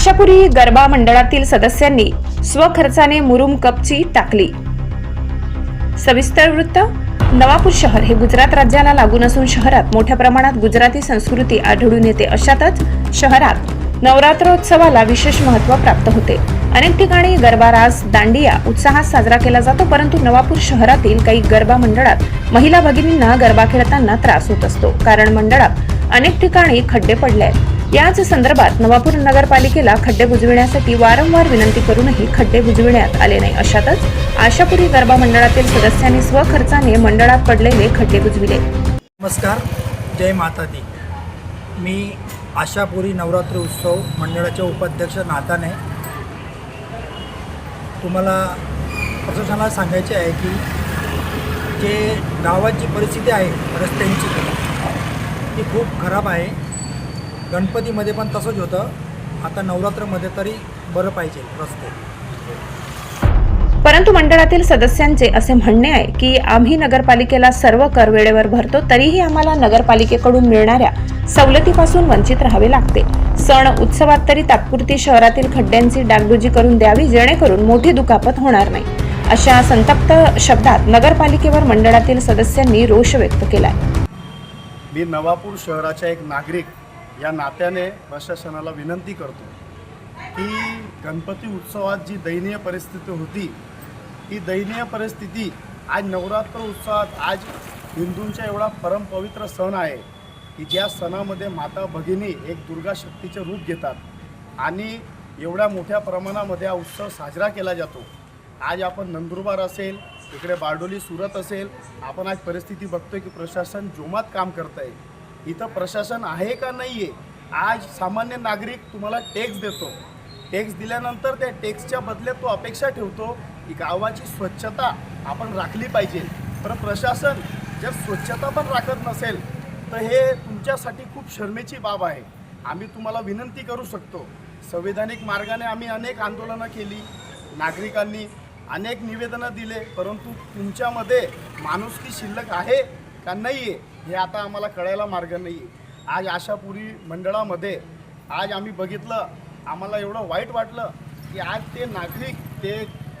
आशापुरी गरबा मंडळातील सदस्यांनी स्वखर्चाने मुरुम कपची टाकली. सविस्तर वृत्त नवापूर शहर हे गुजरात राज्याला लागून असून शहरात मोठ्या प्रमाणात गुजराती संस्कृती आढळून येते अशातच शहरात नवरात्रोत्सवाला विशेष महत्त्व प्राप्त होते. अनेक ठिकाणी गरबा रास दांडिया उत्साहात साजरा केला जातो परंतु नवापूर शहरातील काही गरबा मंडळात महिला भगिनींना गरबा खेळताना त्रास होत असतो. कारण मंडळात अनेक ठिकाणी खड्डे पडले आहेत. याच संदर्भात नवापूर नगरपालिकेला खड्डे बुजविण्यासाठी वारंवार विनंती करूनही खड्डे बुजविण्यात आले नाही. अशातच आशापुरी गरबा मंडळातील सदस्यांनी स्वखर्चाने मंडळात पडलेले खड्डे बुजविले. नमस्कार. जय माता दी. मी आशापुरी नवरात्र उत्सव मंडळाचे उपाध्यक्ष नाताने तुम्हाला प्रशासनाला सांगायचे आहे की जे गावाची परिस्थिती आहे रस्त्यांची ती खूप खराब आहे. गणपतीमध्ये पण तसंच होतं. आता नवरात्रमध्ये तरी बरं पाहिजे रस्ते. परंतु मंडळातील सदस्यांचे असे म्हणणे आहे की आम्ही नगरपालिकेला सर्व कर वेळेवर भरतो तरीही आम्हाला नगरपालिकेकडून मिळणाऱ्या सवलतीपासून वंचित राहावे लागते. सण उत्सवात तरी तात्पुरती शहरातील खड्ड्यांची डागडुजी करून द्यावी जेणेकरून मोठी दुखापत होणार नाही. अशा संतप्त शब्दात नगरपालिकेवर मंडळातील सदस्यांनी रोष व्यक्त केलाय. मी नवापूर शहराचा एक नागरिक या नात्याने प्रशासनाला विनंती करतो की गणपती उत्सवात जी दयनीय परिस्थिती होती ही दयनीय परिस्थिती आज नवरात्र उत्सवात आज हिंदूंचा एवढा परमपवित्र सण आहे की ज्या सणामध्ये माता भगिनी एक दुर्गा शक्तीचे रूप घेतात आणि एवढ्या मोठ्या प्रमाणामध्ये हा उत्सव साजरा केला जातो. आज आपण नंदुरबार असेल इकडे बारडोली सुरत असेल आपण आज परिस्थिती बघतोय की प्रशासन जोमात काम करत आहे इथं प्रशासन आहे का नाही आहे आज सामान्य नागरिक तुम्हाला टॅक्स देतो. टॅक्स दिल्यानंतर त्या टॅक्सच्या बदल्यात तो अपेक्षा ठेवतो की गावाची स्वच्छता आपण राखली पाहिजे. पण प्रशासन जर स्वच्छता पण राखत नसेल तर हे तुमच्यासाठी खूप शर्मेची बाब आहे. आम्ही तुम्हाला विनंती करू शकतो. संविधानिक मार्गाने आम्ही अनेक आंदोलनं केली नागरिकांनी अनेक निवेदनं दिले परंतु तुमच्यामध्ये माणुसकी शिल्लक आहे का नाही आहे हे आता आम्हाला कळायला मार्ग नाही आज आशापुरी मंडळामध्ये आज आम्ही बघितलं आम्हाला एवढं वाईट वाटलं की आज ते नागरिक ते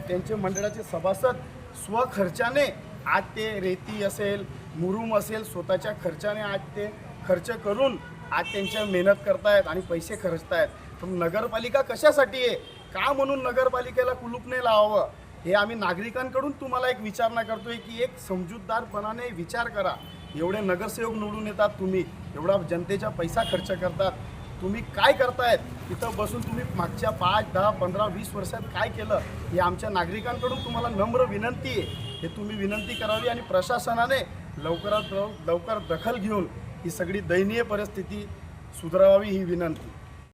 त्यांचे मंडळाचे सभासद स्वखर्चाने आज ते रेती असेल मुरुम असेल स्वतःच्या खर्चाने आज ते खर्च करून आज त्यांच्या मेहनत करतायत आणि पैसे खर्चतायत. पण नगरपालिका कशासाठी आहे? का म्हणून नगरपालिकेला कुलूप नाही लावावं? हे आम्ही नागरिकांकडून तुम्हाला एक विचारणा करतोय की एक समजूतदारपणाने विचार करा. एवढे नगरसेवक निवडून येतात तुम्ही एवढा जनतेचा पैसा खर्च करतात. तुम्ही काय करतायत? तिथं बसून तुम्ही मागच्या पाच दहा पंधरा वीस वर्षात काय केलं? हे आमच्या नागरिकांकडून तुम्हाला नम्र विनंती आहे. हे तुम्ही विनंती करावी आणि प्रशासनाने लवकरात लव- लवकर दखल घेऊन ही सगळी दयनीय परिस्थिती सुधारावी ही विनंती.